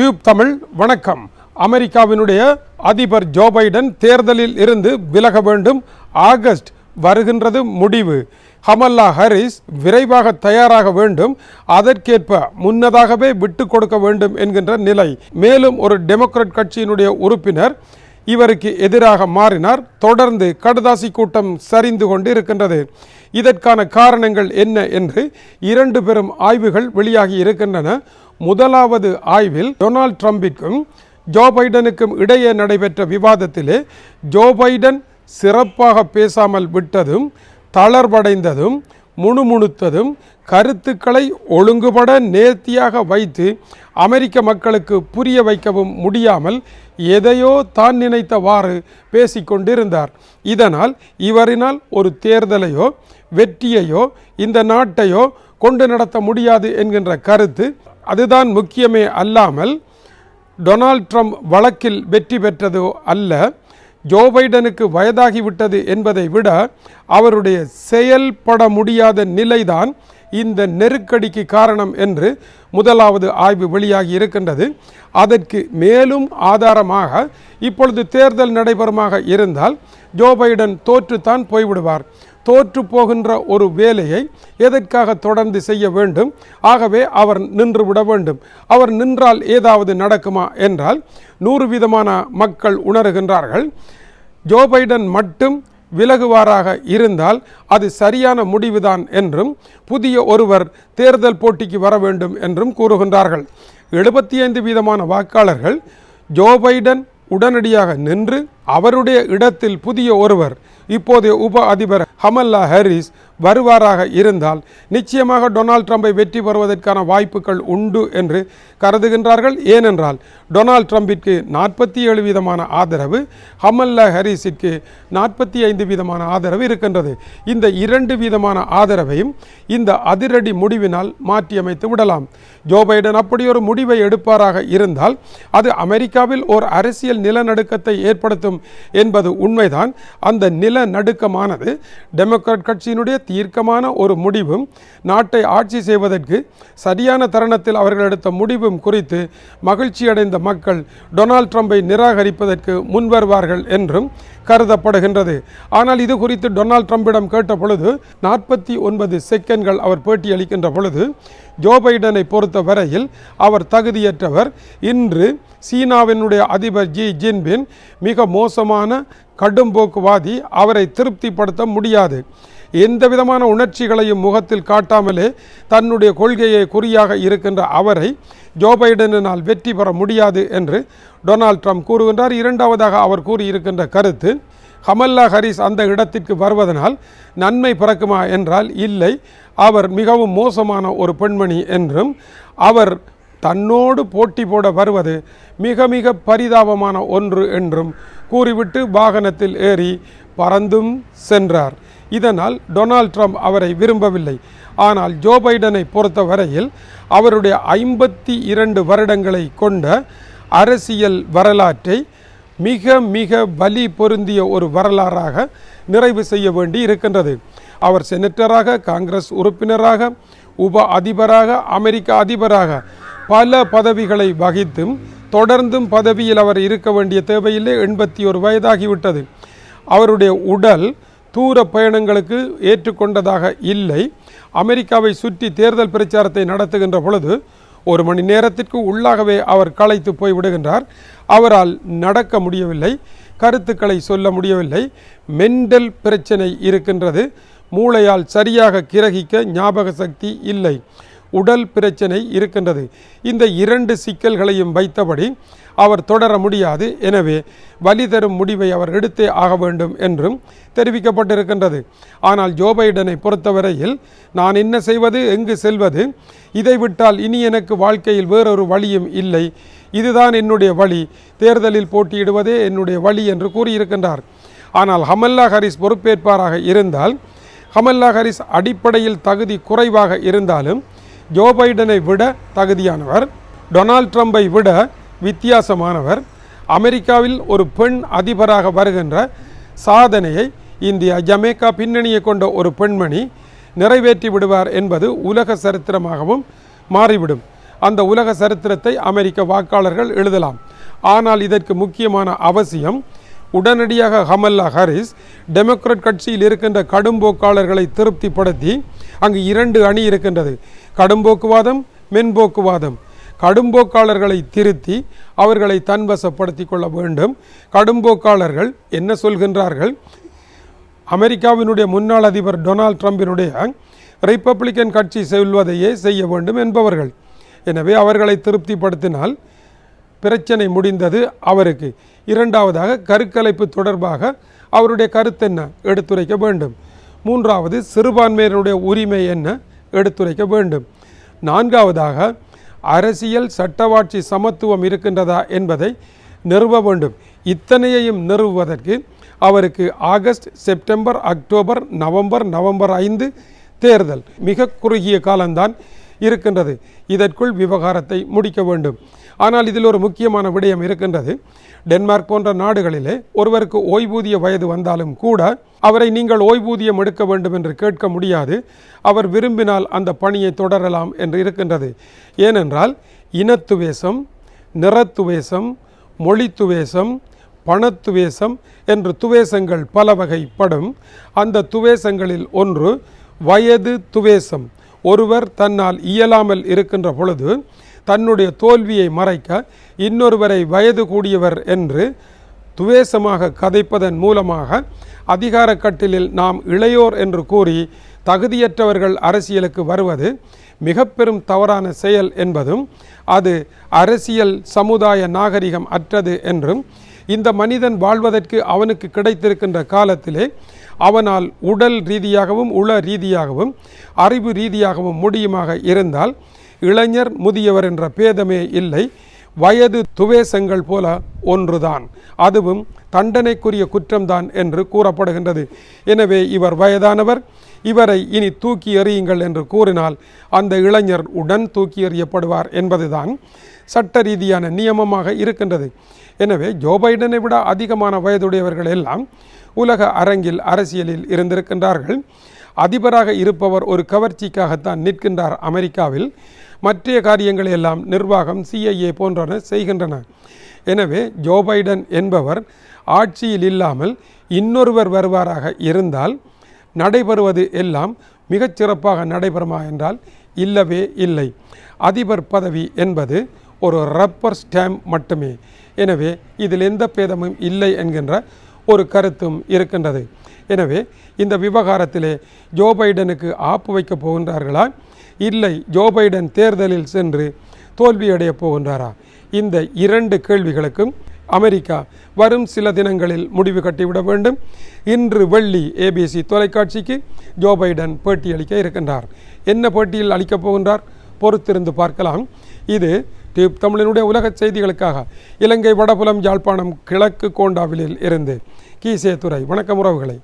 Tube Tamil வணக்கம். அமெரிக்காவினுடைய அதிபர் ஜோ பைடன் தேர்தலில் இருந்து விலக வேண்டும். ஆகஸ்ட் வருகின்றது முடிவு. ஹமல்லா ஹரிஸ் விரைவாக தயாராக வேண்டும். அதற்கேற்ப முன்னதாகவே விட்டு கொடுக்க வேண்டும் என்கின்ற நிலை. மேலும் ஒரு டெமோக்ராட் கட்சியினுடைய உறுப்பினர் இவருக்கு எதிராக மாறினார். தொடர்ந்து கடுதாசி கூட்டம் சரிந்து கொண்டு இருக்கின்றது இதற்கான காரணங்கள் என்ன என்று இரண்டு பெரும் ஆய்வுகள் வெளியாகி இருக்கின்றன. முதலாவது ஆய்வில் டொனால்ட் ட்ரம்பிற்கும் ஜோ பைடனுக்கும் இடையே நடைபெற்ற விவாதத்திலே ஜோ பைடன் சிறப்பாக பேசாமல் விட்டதும் தளர்வடைந்ததும் முணுமுணுத்ததும் கருத்துக்களை ஒழுங்குபட நேர்த்தியாக வைத்து அமெரிக்க மக்களுக்கு புரிய வைக்கவும் முடியாமல் எதையோ தான் நினைத்தவாறு பேசிக்கொண்டிருந்தார். இதனால் இவரினால் ஒரு தேர்தலையோ வெற்றியையோ இந்த நாட்டையோ கொண்டு நடத்த முடியாது என்கின்ற கருத்து அதுதான் முக்கியமே அல்லாமல் டொனால்ட் ட்ரம்ப் வழக்கில் வெற்றி பெற்றதோ அல்ல. ஜோ பைடனுக்கு வயதாகிவிட்டது என்பதை விட அவருடைய செயல்பட முடியாத நிலைதான் இந்த நெருக்கடிக்கு காரணம் என்று முதலாவது ஆய்வு வெளியாகி இருக்கின்றது. அதற்கு மேலும் ஆதாரமாக இப்பொழுது தேர்தல் நடைபெறுமாக இருந்தால் ஜோ பைடன் தோற்றுத்தான் போய்விடுவார். தோற்று போகின்ற ஒரு வேலையை எதற்காக தொடர்ந்து செய்ய வேண்டும்? ஆகவே அவர் நின்று விட வேண்டும். அவர் நின்றால் ஏதாவது நடக்குமா என்றால் நூறு விதமான மக்கள் உணர்கின்றார்கள். ஜோ பைடன் மட்டும் விலகுவாராக இருந்தால் அது சரியான முடிவுதான் என்றும் புதிய ஒருவர் தேர்தல் போட்டிக்கு வர வேண்டும் என்றும் கூறுகின்றார்கள். எழுபத்தி ஐந்து வீதமான வாக்காளர்கள் ஜோ பைடன் உடனடியாக நின்று அவருடைய இடத்தில் புதிய ஒருவர் இப்போதைய உப அதிபர் ஹமல்லா ஹாரிஸ் வருவாராக இருந்தால் நிச்சயமாக டொனால்ட் ட்ரம்பை வெற்றி பெறுவதற்கான வாய்ப்புகள் உண்டு என்று கருதுகின்றார்கள். ஏனென்றால் டொனால்ட் ட்ரம்பிற்கு நாற்பத்தி ஏழு வீதமான ஆதரவு ஹமல்லா ஹரிஸிற்கு நாற்பத்தி ஐந்து வீதமான ஆதரவு இருக்கின்றது. இந்த இரண்டு வீதமான ஆதரவையும் இந்த அதிரடி முடிவினால் மாற்றியமைத்து விடலாம். ஜோ பைடன் அப்படி ஒரு முடிவை எடுப்பாராக இருந்தால் அது அமெரிக்காவில் ஒரு அரசியல் நிலநடுக்கத்தை ஏற்படுத்தும் என்பது உண்மைதான். அந்த நிலநடுக்கமானது டெமோக்ராட் கட்சியினுடைய தீர்க்கமான ஒரு முடிவும் நாட்டை ஆட்சி செய்வதற்கு சரியான தருணத்தில் அவர்கள் எடுத்த முடிவும் குறித்து மகிழ்ச்சியடைந்த மக்கள் டொனால்ட் ட்ரம்பை நிராகரிப்பதற்கு முன்வருவார்கள் என்றும் கருதப்படுகின்றது. ஆனால் இது குறித்து டொனால்ட் ட்ரம்பிடம் கேட்ட பொழுது நாற்பத்தி ஒன்பது செகண்ட்கள் அவர் பேட்டியளிக்கின்ற பொழுது ஜோ பைடனை பொறுத்த வரையில் அவர் தகுதியற்றவர். இன்று சீனாவினுடைய அதிபர் ஜி ஜின்பின் மிக மோசமான கடும்போக்குவாதி அவரை திருப்திப்படுத்த முடியாது. எந்த விதமான உணர்ச்சிகளையும் முகத்தில் காட்டாமலே தன்னுடைய கொள்கையை குறியாக இருக்கின்ற அவரை ஜோ பைடனினால் வெற்றி பெற முடியாது என்று டொனால்ட் ட்ரம்ப் கூறுகின்றார். இரண்டாவதாக அவர் கூறியிருக்கின்ற கருத்து ஹமல்லா ஹரிஸ் அந்த இடத்திற்கு வருவதனால் நன்மை பிறக்குமா என்றால் இல்லை. அவர் மிகவும் மோசமான ஒரு பெண்மணி என்றும் அவர் தன்னோடு போட்டி போட வருவது மிக மிக பரிதாபமான ஒன்று என்றும் கூறிவிட்டு வாகனத்தில் ஏறி பறந்தும் சென்றார். இதனால் டொனால்ட் ட்ரம்ப் அவரை விரும்பவில்லை. ஆனால் ஜோ பைடனை பொறுத்தவரையில் அவருடைய ஐம்பத்தி இரண்டு வருடங்களை கொண்ட அரசியல் வரலாற்றை மிக மிக வலி பொருந்திய ஒரு வரலாறாக நிறைவு செய்ய வேண்டி இருக்கின்றது. அவர் செனட்டராக காங்கிரஸ் உறுப்பினராக உப அதிபராக அமெரிக்க அதிபராக பல பதவிகளை வகித்தும் தொடர்ந்தும் பதவியில் அவர் இருக்க வேண்டிய தேவையில்லை. எண்பத்தி ஒரு வயதாகிவிட்டது. அவருடைய உடல் தூர பயணங்களுக்கு ஏற்றுக்கொண்டதாக இல்லை. அமெரிக்காவை சுற்றி தேர்தல் பிரச்சாரத்தை நடத்துகின்ற பொழுது ஒரு மணி நேரத்திற்கு உள்ளாகவே அவர் களைத்து போய் விடுகின்றார். அவரால் நடக்க முடியவில்லை. கருத்துக்களை சொல்ல முடியவில்லை. மென்டல் பிரச்சனை இருக்கின்றது. மூளையால் சரியாக கிரகிக்க ஞாபக சக்தி இல்லை. உடல் பிரச்சனை இருக்கின்றது. இந்த இரண்டு சிக்கல்களையும் வைத்தபடி அவர் தொடர முடியாது. எனவே வலி தரும் முடிவை அவர் எடுத்தே ஆக வேண்டும் என்றும் தெரிவிக்கப்பட்டிருக்கின்றது. ஆனால் ஜோ பைடனை பொறுத்தவரையில் நான் என்ன செய்வது எங்கு செல்வது இதை விட்டால் இனி எனக்கு வாழ்க்கையில் வேறொரு வழியும் இல்லை. இதுதான் என்னுடைய வழி. தேர்தலில் போட்டியிடுவதே என்னுடைய வழி என்று கூறியிருக்கின்றார். ஆனால் ஹமல்லா ஹரிஸ் பொறுப்பேற்பாராக இருந்தால் ஹமல்லா ஹரிஸ் அடிப்படையில் தகுதி குறைவாக இருந்தாலும் ஜோ பைடனை விட தகுதியானவர் டொனால்ட் ட்ரம்பை விட வித்தியாசமானவர் அமெரிக்காவில் ஒரு பெண் அதிபராக வருகின்ற சாதனையை இந்தியா ஜமேக்கா பின்னணியை கொண்ட ஒரு பெண்மணி நிறைவேற்றி விடுவார் என்பது உலக சரித்திரமாகவும் மாறிவிடும். அந்த உலக சரித்திரத்தை அமெரிக்க வாக்காளர்கள் எழுதலாம். ஆனால் இதற்கு முக்கியமான அவசியம் உடனடியாக ஹமல்லா ஹாரிஸ் டெமோக்ராட் கட்சியில் இருக்கின்ற கடும்போக்காளர்களை திருப்திப்படுத்தி அங்கு இரண்டு அணி இருக்கின்றது. கடும்போக்குவாதம் மென்போக்குவாதம். கடும்போக்காளர்களை திருத்தி அவர்களை தன்வசப்படுத்தி கொள்ள வேண்டும். கடும்போக்காளர்கள் என்ன சொல்கின்றார்கள்? அமெரிக்காவினுடைய முன்னாள் அதிபர் டொனால்ட் ட்ரம்பினுடைய ரிப்பப்ளிக்கன் கட்சி செல்வதையே செய்ய வேண்டும் என்பவர்கள். எனவே அவர்களை திருப்திப்படுத்தினால் பிரச்சனை முடிந்தது அவருக்கு. இரண்டாவதாக கருக்கலைப்பு தொடர்பாக அவருடைய கருத்து என்ன எடுத்துரைக்க வேண்டும். மூன்றாவது சிறுபான்மையினருடைய உரிமை என்ன? எடுத்துரைக்க வேண்டும். நான்காவதாக அரசியல் சட்டவாட்சி சமத்துவம் இருக்கின்றதா என்பதை நிறுவ வேண்டும். இத்தனையையும் நிறுவுவதற்கு அவருக்கு August September October November November ஐந்து தேர்தல் மிக குறுகிய காலம்தான் இருக்கின்றது. இதற்குள் விவகாரத்தை முடிக்க வேண்டும். ஆனால் இதில் ஒரு முக்கியமான விடயம் இருக்கின்றது. டென்மார்க் போன்ற நாடுகளிலே ஒருவருக்கு ஓய்வூதிய வயது வந்தாலும் கூட அவரை நீங்கள் ஓய்வூதியம் எடுக்க வேண்டும் என்று கேட்க முடியாது. அவர் விரும்பினால் அந்த பணியை தொடரலாம் என்று இருக்கின்றது. ஏனென்றால் இனத்துவேசம் நிறத்துவேசம் மொழித்துவேசம் பணத்துவேசம் என்று துவேசங்கள் பல வகைப்படும் அந்த துவேசங்களில் ஒன்று வயது துவேசம் ஒருவர் தன்னால் இயலாமல் இருக்கின்ற பொழுது தன்னுடைய தோல்வியை மறைக்க இன்னொருவரை வயது கூடியவர் என்று துவேசமாக கதைப்பதன் மூலமாக அதிகார கட்டிலில் நாம் இளையோர் என்று கூறி தகுதியற்றவர்கள் அரசியலுக்கு வருவது மிக பெரும் தவறான செயல் என்பதும் அது அரசியல் சமுதாய நாகரிகம் அற்றது என்றும் இந்த மனிதன் வாழ்வதற்கு அவனுக்கு கிடைத்திருக்கின்ற காலத்திலே அவனால் உடல் ரீதியாகவும் உள ரீதியாகவும் அறிவு ரீதியாகவும் முடியுமாக இருந்தால் இளைஞர் முதியவர் என்ற பேதமே இல்லை. வயது துவேசங்கள் போல ஒன்றுதான். அதுவும் தண்டனைக்குரிய குற்றம்தான் என்று கூறப்படுகின்றது. எனவே இவர் வயதானவர். இவரை இனி தூக்கி எறியுங்கள் என்று கூறினால் அந்த இளைஞர் உடன் தூக்கி எறியப்படுவார் என்பதுதான் சட்ட ரீதியான நியமமாக இருக்கின்றது. எனவே ஜோ பைடனை விட அதிகமான வயதுடையவர்கள் எல்லாம் உலக அரங்கில் அரசியலில் இருந்திருக்கின்றார்கள். அதிபராக இருப்பவர் ஒரு கவர்ச்சிக்காகத்தான் நிற்கின்றார் அமெரிக்காவில். மற்ற காரியங்களை எல்லாம் நிர்வாகம் சிஐஏ போன்றன செய்கின்றன. எனவே ஜோ பைடன் என்பவர் ஆட்சியில் இல்லாமல் இன்னொருவர் வருவாராக இருந்தால் நடைபெறுவது எல்லாம் மிகச் சிறப்பாக நடைபெறுமா என்றால் இல்லவே இல்லை. அதிபர் பதவி என்பது ஒரு ரப்பர் ஸ்டாம்ப் மட்டுமே. எனவே இதில் எந்த பேதமும் இல்லை என்கின்ற ஒரு கருத்தும் இருக்கின்றது. எனவே இந்த விவகாரத்திலே ஜோ பைடனுக்கு ஆப்பு வைக்கப் போகின்றார்களா? இல்லை ஜோ பைடன் தேர்தலில் சென்று தோல்வியடையப் போகின்றாரா? இந்த இரண்டு கேள்விகளுக்கும் அமெரிக்கா வரும் சில தினங்களில் முடிவு கட்டிவிட வேண்டும். இன்று வெள்ளி ஏபிசி தொலைக்காட்சிக்கு ஜோ பைடன் பேட்டியளிக்க இருக்கின்றார். என்ன பேட்டியில் அளிக்கப் போகின்றார்? பொறுத்திருந்து பார்க்கலாம். இது டியூப் தமிழனுடைய உலக செய்திகளுக்காக. இலங்கை வடபுலம் யாழ்ப்பாணம் கிழக்கு கோண்டாவிலில் இருந்து கீசே துறை வணக்கம் உறவுகளை.